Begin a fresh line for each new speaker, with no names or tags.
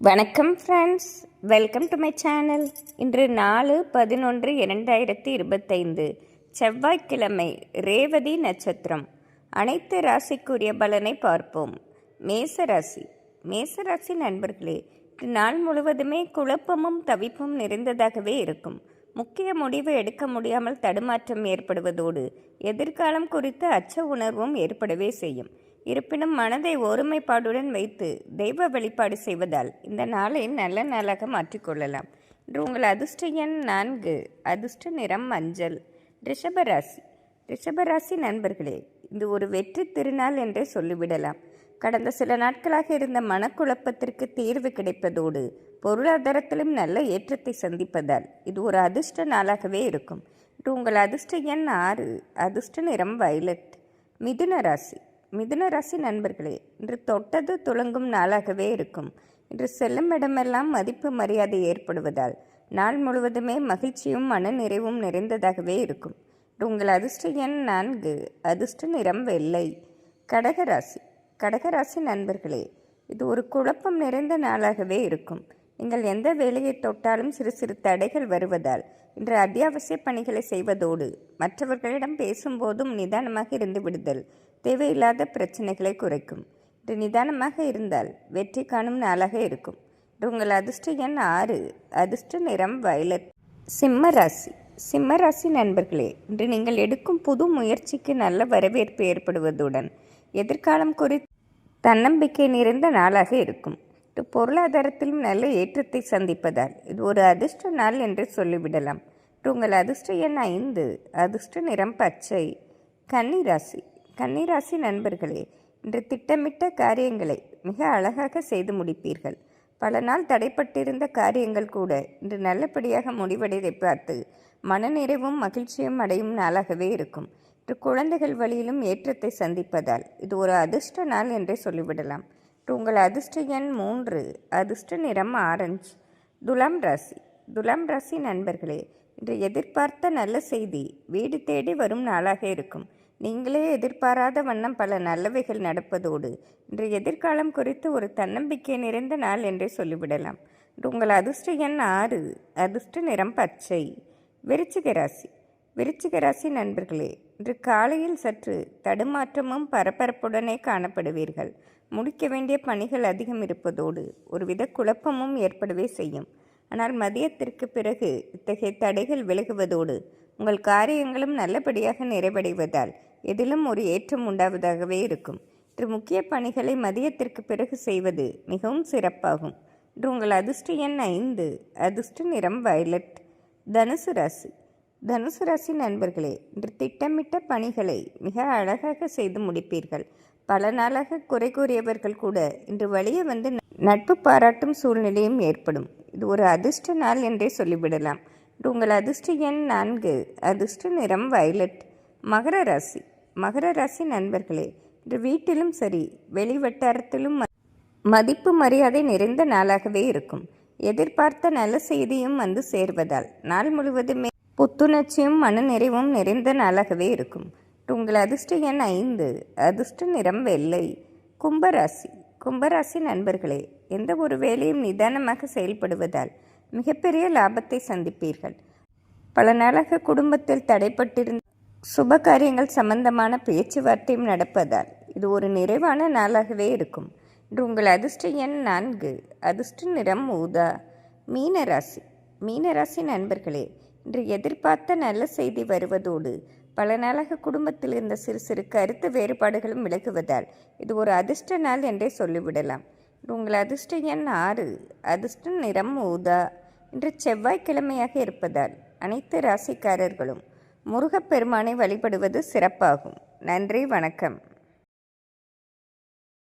வணக்கம் friends welcome to my channel இன்று நாலு பதினொன்று இரண்டாயிரத்தி இருபத்தைந்து. செவ்வாய்க்கிழமை ரேவதி நட்சத்திரம். அனைத்து ராசிக்குரிய பலனை பார்ப்போம். மேச ராசி. மேச நண்பர்களே நாள் முழுவதுமே குழப்பமும் தவிப்பும் நிறைந்ததாகவே இருக்கும். முக்கிய முடிவு எடுக்க முடியாமல் தடுமாற்றம் ஏற்படுவதோடு எதிர்காலம் குறித்து அச்ச உணர்வும் ஏற்படவே செய்யும். இருப்பினும் மனதை ஒருமைப்பாடுடன் வைத்து தெய்வ வழிபாடு செய்வதால் இந்த நாளை நல்ல நாளாக மாற்றிக்கொள்ளலாம் இன்று உங்கள் அதிர்ஷ்ட எண் நான்கு அதிர்ஷ்ட நிறம் மஞ்சள். ரிஷபராசி. ரிஷபராசி நண்பர்களே இது ஒரு வெற்றி திருநாள் என்றே சொல்லிவிடலாம். கடந்த சில நாட்களாக இருந்த மனக்குழப்பத்திற்கு தீர்வு கிடைப்பதோடு பொருளாதாரத்திலும் நல்ல ஏற்றத்தை சந்திப்பதால் இது ஒரு அதிர்ஷ்ட நாளாகவே இருக்கும். இன்று உங்கள் அதிர்ஷ்ட எண் ஆறு அதிர்ஷ்ட நிறம் வயலட். மிதுன ராசி. மிதுன ராசி நண்பர்களே இன்று தொட்டது துளங்கும் நாளாகவே இருக்கும். இன்று செல்லும் இடமெல்லாம் மதிப்பு மரியாதை ஏற்படுவதால் நாள் முழுவதுமே மகிழ்ச்சியும் மனநிறைவும் நிறைந்ததாகவே இருக்கும். உங்கள் அதிர்ஷ்ட எண் நான்கு அதிர்ஷ்ட நிறம் வெள்ளை. கடகராசி கடகராசி நண்பர்களே இது ஒரு குழப்பம் நிறைந்த நாளாகவே இருக்கும். நீங்கள் எந்த வேலையை தொட்டாலும் சிறு சிறு தடைகள் வருவதால் இன்று அத்தியாவசிய பணிகளை செய்வதோடு மற்றவர்களிடம் பேசும்போதும் நிதானமாக இருந்து விடுதல் தேவையில்லாத பிரச்சனைகளை குறைக்கும். இன்று நிதானமாக இருந்தால் வெற்றி காணும் நாளாக இருக்கும். இன்று உங்கள் அதிர்ஷ்ட எண் ஆறு அதிர்ஷ்ட நிறம் வயலட். சிம்ம ராசி. சிம்ம ராசி நண்பர்களே இன்று நீங்கள் எடுக்கும் புது முயற்சிக்கு நல்ல வரவேற்பு ஏற்படுவதுடன் எதிர்காலம் குறித்து தன்னம்பிக்கை நிறைந்த நாளாக இருக்கும். பொருளாதாரத்திலும் நல்ல ஏற்றத்தை சந்திப்பதால். இது ஒரு அதிர்ஷ்ட நாள் என்று சொல்லிவிடலாம். உங்கள் அதிர்ஷ்ட எண் ஐந்து அதிர்ஷ்ட நிறம் பச்சை. கன்னிராசி கன்னிராசி நண்பர்களே இன்று திட்டமிட்ட காரியங்களை மிக அழகாக செய்து முடிப்பீர்கள். பல நாள் தடைப்பட்டிருந்த காரியங்கள் கூட இன்று நல்லபடியாக முடிவடைதை பார்த்து மனநிறைவும் மகிழ்ச்சியும் அடையும் நாளாகவே இருக்கும். இன்று குழந்தைகள் வழியிலும் ஏற்றத்தை சந்திப்பதால் இது ஒரு அதிர்ஷ்ட நாள் என்றே சொல்லிவிடலாம். உங்கள் அதிர்ஷ்ட எண் மூன்று. அதிர்ஷ்ட நிறம் ஆரஞ்சு. துலாம் ராசி. துலாம் ராசி நண்பர்களே இன்று எதிர்பார்த்த நல்ல செய்தி. வீடு தேடி வரும் நாளாக இருக்கும். நீங்களே எதிர்பாராத வண்ணம் பல நல்லவைகள் நடப்பதோடு இன்று எதிர்காலம் குறித்து ஒரு தன்னம்பிக்கை நிறைந்த நாள் என்றே சொல்லிவிடலாம். இன்று உங்கள் அதிர்ஷ்ட எண் ஆறு. அதிர்ஷ்ட நிறம் பச்சை. விருச்சிக ராசி. விருச்சிக ராசி நண்பர்களே இன்று காலையில் சற்று தடுமாற்றமும் பரபரப்புடனே காணப்படுவீர்கள். முடிக்க வேண்டிய பணிகள் அதிகம் இருப்பதோடு ஒருவித குழப்பமும் ஏற்படவே செய்யும். ஆனால் மதியத்திற்கு பிறகு இத்தகைய தடைகள் விலகுவதோடு உங்கள் காரியங்களும் நல்லபடியாக நிறைவடைவதால் எதிலும் ஒரு ஏற்றம் உண்டாவதாகவே இருக்கும். இன்று முக்கிய பணிகளை மதியத்திற்கு பிறகு செய்வது மிகவும் சிறப்பாகும். இன்று உங்கள் அதிர்ஷ்ட எண் ஐந்து அதிர்ஷ்ட நிறம் வயலட் தனுசு ராசி. தனுசு ராசி நண்பர்களே இன்று திட்டமிட்ட பணிகளை மிக அழகாக செய்து முடிப்பீர்கள். பல நாளாக குறை கூறியவர்கள் கூட இன்று வழியே வந்து நட்பு பாராட்டும் சூழ்நிலையும் ஏற்படும். இது ஒரு அதிர்ஷ்ட நாள் என்றே சொல்லிவிடலாம். இன்று உங்கள் அதிர்ஷ்ட எண் நான்கு அதிர்ஷ்ட நிறம் வயலட். மகர ராசி மகர ராசி நண்பர்களே இன்று வீட்டிலும் சரி வெளி வட்டாரத்திலும் மதிப்பு மரியாதை நிறைந்த நாளாகவே இருக்கும். எதிர்பார்த்த நல்ல செய்தியும் வந்து சேர்வதால் நாள் முழுவதுமே புத்துணர்ச்சியும் மனநிறைவும் நிறைந்த நாளாகவே இருக்கும். உங்கள் அதிர்ஷ்ட எண் ஐந்து. அதிர்ஷ்ட நிறம் வெள்ளை. கும்பராசி. கும்பராசி நண்பர்களே எந்த ஒரு வேலையும் நிதானமாக செயல்படுவதால் மிகப்பெரிய லாபத்தை சந்திப்பீர்கள். பல நாளாக குடும்பத்தில் தடைப்பட்டிருந்த சுப காரியங்கள் சம்பந்தமான பேச்சுவார்த்தையும் நடப்பதால் இது ஒரு நிறைவான நாளாகவே இருக்கும். இன்று உங்கள் அதிர்ஷ்ட எண் நான்கு. அதிர்ஷ்ட நிறம் ஊதா. மீனராசி. மீனராசி நண்பர்களே இன்று எதிர்பார்த்த நல்ல செய்தி வருவதோடு பல நாளாக குடும்பத்தில் இருந்த சிறு சிறு கருத்து வேறுபாடுகளும் விலகுவதால் இது ஒரு அதிர்ஷ்ட நாள் என்றே சொல்லிவிடலாம். உங்கள் அதிர்ஷ்ட எண் ஆறு. அதிர்ஷ்ட நிறம் ஊதா இன்று செவ்வாய்க்கிழமையாக இருப்பதால் அனைத்து ராசிக்காரர்களும் முருகப்பெருமானை வழிபடுவது சிறப்பாகும். நன்றி வணக்கம்.